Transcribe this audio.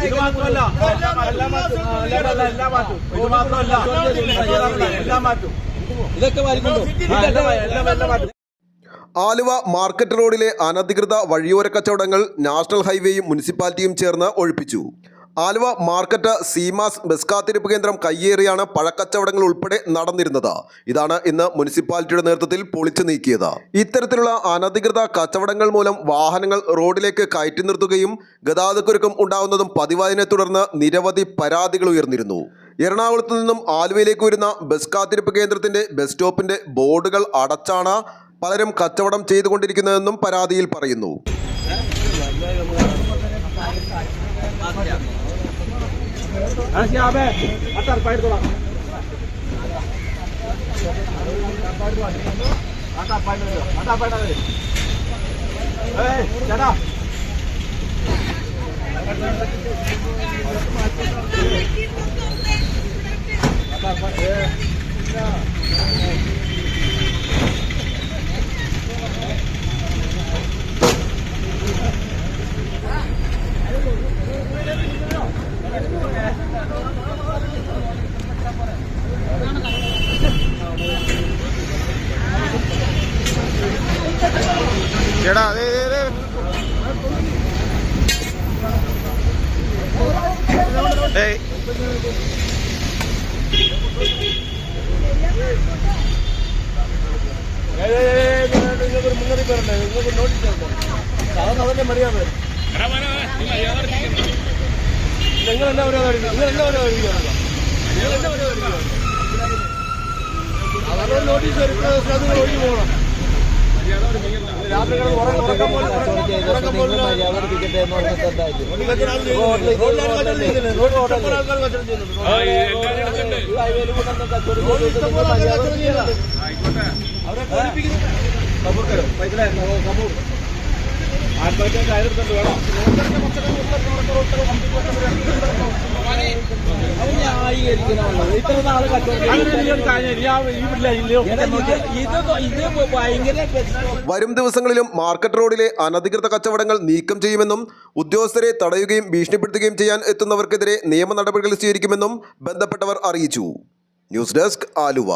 ഇത് മാത്രമല്ല. എല്ലാം മാറ്റും. എല്ലാം എല്ലാം മാറ്റും. ഇത് മാത്രമല്ല. എല്ലാം മാറ്റും. ഇതൊക്കെ വാരിക്കൊണ്ടു ആ, എല്ലാം എല്ലാം എല്ലാം മാറ്റും. ആലുവ മാർക്കറ്റ് റോഡിലെ അനധികൃത വഴിയോര കച്ചവടങ്ങൾ നാഷണൽ ഹൈവേയും മുനിസിപ്പാലിറ്റിയും ചേർന്ന് ഒഴിപ്പിച്ചു. ആലുവ മാർക്കറ്റ് സീമാസ് ബസ് കാത്തിരിപ്പ് കേന്ദ്രം കയ്യേറിയാണ് പഴക്കച്ചവടങ്ങൾ ഉൾപ്പെടെ നടന്നിരുന്നത്. ഇതാണ് ഇന്ന് മുനിസിപ്പാലിറ്റിയുടെ നേതൃത്വത്തിൽ പൊളിച്ചു നീക്കിയത്. ഇത്തരത്തിലുള്ള അനധികൃത കച്ചവടങ്ങൾ മൂലം വാഹനങ്ങൾ റോഡിലേക്ക് കയറ്റി നിർത്തുകയും ഗതാഗതക്കുരുക്കം ഉണ്ടാകുന്നതും പതിവായതിനെ തുടർന്ന് നിരവധി പരാതികൾ ഉയർന്നിരുന്നു. എറണാകുളത്ത് നിന്നും ആലുവയിലേക്ക് വരുന്ന ബസ് കാത്തിരിപ്പ് കേന്ദ്രത്തിന്റെ ബസ് സ്റ്റോപ്പിന്റെ ബോർഡുകൾ അടച്ചാണ് പലരും കച്ചവടം ചെയ്തുകൊണ്ടിരിക്കുന്നതെന്നും പരാതിയിൽ പറയുന്നു. అట్టారు బయట కూడా అట్టా బయట అట్టా బయట చడా ചേട്ടാ അതെ അതെ ഏയ്. നിങ്ങൾക്ക് മുന്നറിയിപ്പ് തരണ്ടേ നിങ്ങൾക്ക് നോട്ടീസ് സാധാരണ അതല്ലേ മര്യാദ നിങ്ങൾ എന്താ മര്യാദ നിങ്ങൾ എന്താ മര്യാദ നിങ്ങൾ എന്നാ മര്യാദ അതൊരു നോട്ടീസ് അത് ഒഴിഞ്ഞു പോകണം ആത്മഹത്യ കയറെടുത്തോണ്ട് വേണം. വരും ദിവസങ്ങളിലും മാർക്കറ്റ് റോഡിലെ അനധികൃത കച്ചവടങ്ങൾ നീക്കം ചെയ്യുമെന്നും ഉദ്യോഗസ്ഥരെ തടയുകയും ഭീഷണിപ്പെടുത്തുകയും ചെയ്യാൻ എത്തുന്നവർക്കെതിരെ നിയമ നടപടികൾ സ്വീകരിക്കുമെന്നും ബന്ധപ്പെട്ടവർ അറിയിച്ചു. News desk Aluva.